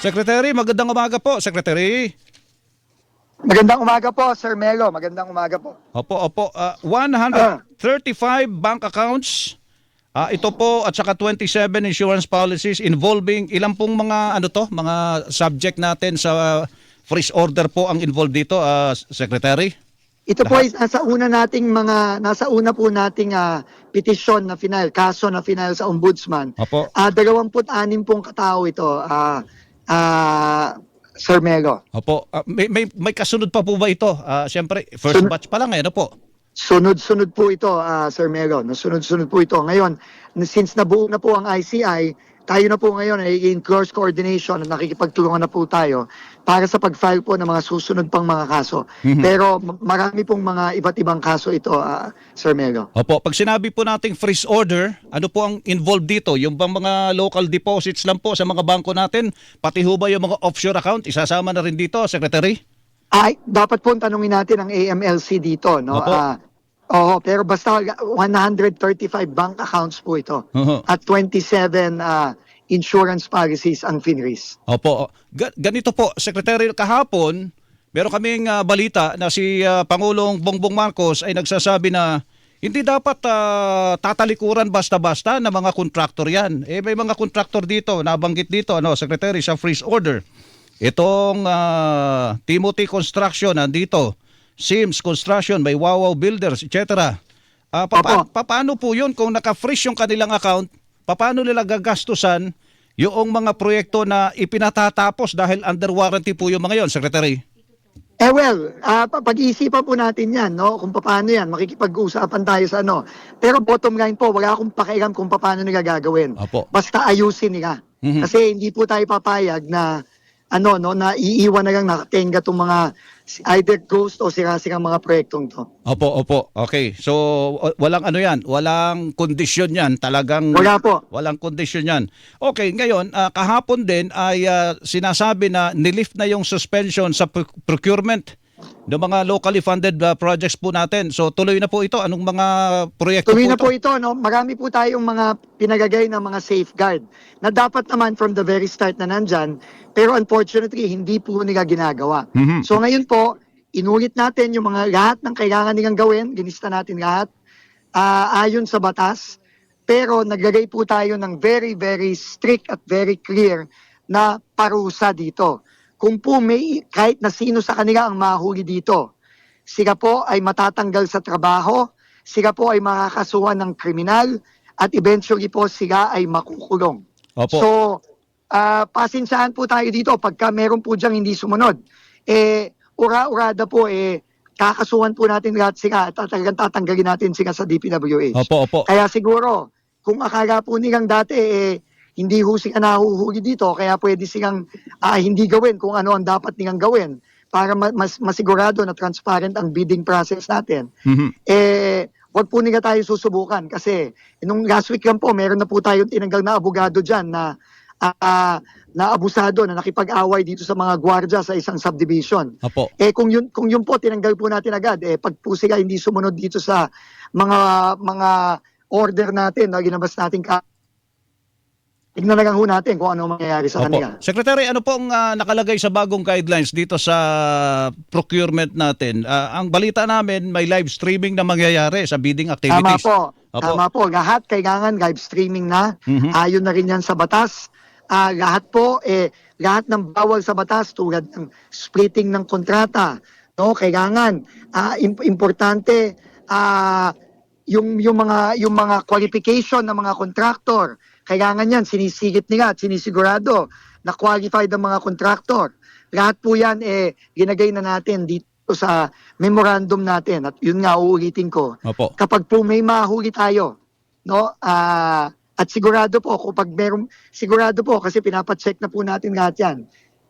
Secretary, magandang umaga po, Secretary. Magandang umaga po, Sir Melo. Magandang umaga po. Opo, opo. Ah, 135 bank accounts. Ah, ito po at saka 27 insurance policies involving ilang pong mga ano to, mga subject natin sa freeze order po ang involved dito, ah, Secretary. Ito po ay nasa una nating mga nasa una po nating ah, petisyon na final, kaso na final sa ombudsman. Opo. Ah, 26 pong katao ito, ah, ah, Sir Melo. Opo. Ah, may, may may kasunod pa po ba ito? Ah, Siyempre, first Sun- batch pa lang eh, ano po? Sunod-sunod po ito, ah, Sir Melo. Sunod-sunod po ito. Ngayon, since nabuo na po ang ICI, tayo na po ngayon ay in close coordination at nakikipagtulungan na po tayo para sa pag-file po ng mga susunod pang mga kaso. Mhm. Pero ma- marami pong mga iba't ibang kaso ito, ah, Sir Melo. Opo, pag sinabi po nating freeze order, ano po ang involved dito? Yung bang mga local deposits lang po sa mga bangko natin? Pati ho ba yung mga offshore account? Isasama na rin dito, Secretary? Ay, dapat po tanungin natin ang AMLC dito, no? Opo. Ah, oo, pero basta 135 bank accounts po ito. Oho. At 27 ah, insurance policies ang FINRIS. Opo. Ga- ganito po, Secretary, kahapon, meron kaming ah, balita na si ah, Pangulong Bongbong Marcos ay nagsasabi na hindi dapat ah, tatalikuran basta-basta ng mga kontraktor yan. Eh, may mga kontraktor dito, nabanggit dito, ano, Secretary, sa freeze order. Itong ah, Timothy Construction, nandito. Sims Construction, may Wawaw Builders, etc. Ah, papa- paano po yun kung naka-freeze yung kanilang account? Paano nila gagastusan yung mga proyekto na ipinatatapos dahil under warranty po yung mga yon, Secretary? Eh well, pa- pag-iisipan po natin yan, no? Kung paano yan, makikipag-usapan tayo sa ano. Pero bottom line po, wala akong pakialam kung paano nila gagawin. Opo. Basta ayusin nila. Mhm. Kasi hindi po tayo papayag na ano no na iiwan na lang nakatenga tong mga either ghost o sira-sirang mga proyektong to. Opo, opo. Okay. So, walang ano yan, walang kondisyon yan. Talagang Wala po. walang kondisyon yan. Okay, ngayon, ah, kahapon din ay ah, sinasabi na nilift na yung suspension sa pro- procurement ng mga locally funded ah, projects po natin. So, tuloy na po ito. Anong mga proyekto Tuloy na po po ito? ito, no? Marami po tayong mga pinagagay na mga safeguard na dapat naman from the very start na nandyan, pero unfortunately, hindi po nila ginagawa. Mhm. So ngayon po, inulit natin yung mga lahat ng kailangan nilang gawin, ginista natin lahat, ah, ayon sa batas, pero naglagay po tayo ng very, very strict at very clear na parusa dito. Kung po may kahit na sino sa kanila ang mahuli dito, sila po ay matatanggal sa trabaho, sila po ay makakasuhan ng kriminal, at eventually po sila ay makukulong. Opo. So, ah pasensyahan po tayo dito pagka meron po diyang hindi sumunod. Eh, ura-urada po, eh, kakasuhan po natin lahat sila at talagang tatanggalin natin sila sa DPWH. Opo, opo. Kaya siguro, kung akala po nilang dati, eh, hindi ho sila nahuhuli dito, kaya pwede silang ah, hindi gawin kung ano ang dapat nilang gawin para ma- mas masigurado na transparent ang bidding process natin Mhm. eh, wag po nila tayo susubukan kasi nung last week lang po, meron na po tayong tinanggal na abogado dyan na ah, na abusado na nakipag-away dito sa mga gwardya sa isang subdivision. Opo. Eh kung yun kung yun po tinanggal po natin agad eh pag po sila hindi sumunod dito sa mga mga order natin na ginabas natin ka Tignan na lang ho natin kung ano mangyayari sa kanila. Opo. Secretary, ano pong ah, nakalagay sa bagong guidelines dito sa procurement natin? Ah, ang balita namin, may live streaming na mangyayari sa bidding Tama activities. po. Opo. Tama po. Lahat kailangan live streaming na. Mhm. Ayon na rin yan sa batas. Ah, lahat po, eh, lahat ng bawal sa batas tulad ng splitting ng kontrata. No, kailangan ah, im- importante ah, yung yung mga yung mga qualification ng mga contractor. Kailangan yan sinisigit nila at sinisigurado na qualified ang mga contractor. Lahat po yan eh ginagay na natin dito sa memorandum natin at yun nga uulitin ko Opo. kapag po may mahuli tayo, no? Ah, at sigurado po kapag meron sigurado po kasi pinapacheck na po natin lahat 'yan.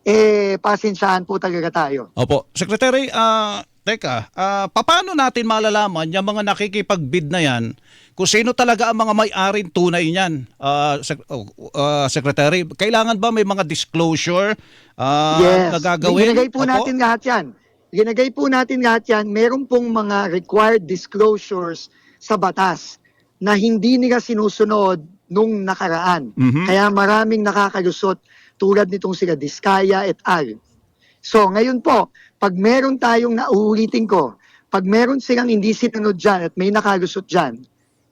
Eh pasensyahan po talaga tayo. Opo. Secretary, ah, teka, ah, paano natin malalaman yung mga nakikipag-bid na yan kung sino talaga ang mga may-aring tunay niyan? Ah, sec- oh, ah, Secretary, kailangan ba may mga disclosure ah, yes. na gagawin? Ginagay po Opo. natin lahat 'yan. Ginagay po natin lahat 'yan. Meron pong mga required disclosures sa batas na hindi nila sinusunod nung nakaraan. Mhm. Kaya maraming nakakalusot tulad nitong sila Diskaya et al. So ngayon po, pag meron tayong nauulitin ko, pag meron silang hindi sinunod dyan at may nakalusot dyan,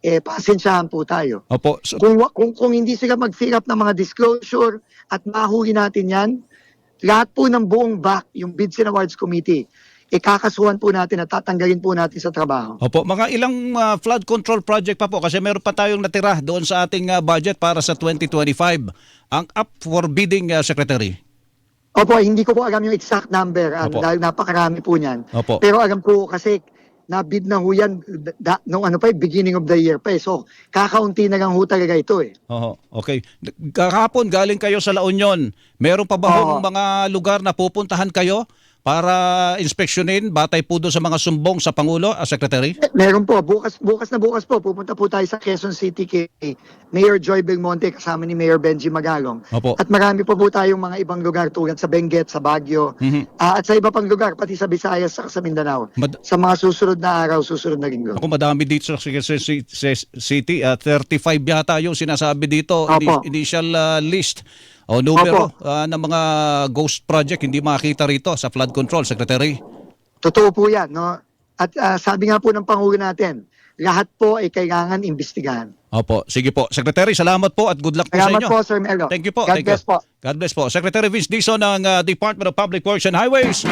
eh pasensyahan po tayo. Opo. So, Kung, kung, kung hindi sila mag-fill up ng mga disclosure at mahuli natin yan, lahat po ng buong back, yung Bids and Awards Committee, ikakasuhan po natin at tatanggalin po natin sa trabaho. Opo, mga ilang ah, flood control project pa po kasi meron pa tayong natira doon sa ating ah, budget para sa 2025. Ang up for bidding, ah, Secretary. Opo, hindi ko po alam yung exact number ah, Opo. dahil napakarami po niyan. Opo. Pero alam ko kasi nabid na ho yan da, nung ano pa eh, beginning of the year pa eh. So, kakaunti na lang ho talaga ito eh. Oo, okay. Kahapon galing kayo sa La Union. Meron pa ba hong Oo. mga lugar na pupuntahan kayo para inspeksyonin batay po doon sa mga sumbong sa Pangulo, ah, Secretary? Meron po, bukas, bukas na bukas po, pupunta po tayo sa Quezon City kay Mayor Joy Belmonte kasama ni Mayor Benji Magalong. Opo. At marami pa po tayong mga ibang lugar tulad sa Benguet, sa Baguio, Mhm. ah, at sa iba pang lugar, pati sa Visayas at sa Mindanao. Mad- Sa mga susunod na araw, susunod na linggo. Ako madami dito sa Quezon Ci- Ci- City, ah, 35 yata yung sinasabi dito, Opo. initial ah, list o numero Opo. ah, ng mga ghost project hindi makita rito sa flood control, Secretary. Totoo po yan. No? At ah, sabi nga po ng Pangulo natin, lahat po ay kailangan imbestigahan. Opo, sige po. Secretary, salamat po at good luck po sa Salamat inyo. po, Sir Melo. Thank you po. God thank bless you. po. God bless po. Secretary Vince Dizon ng ah, Department of Public Works and Highways.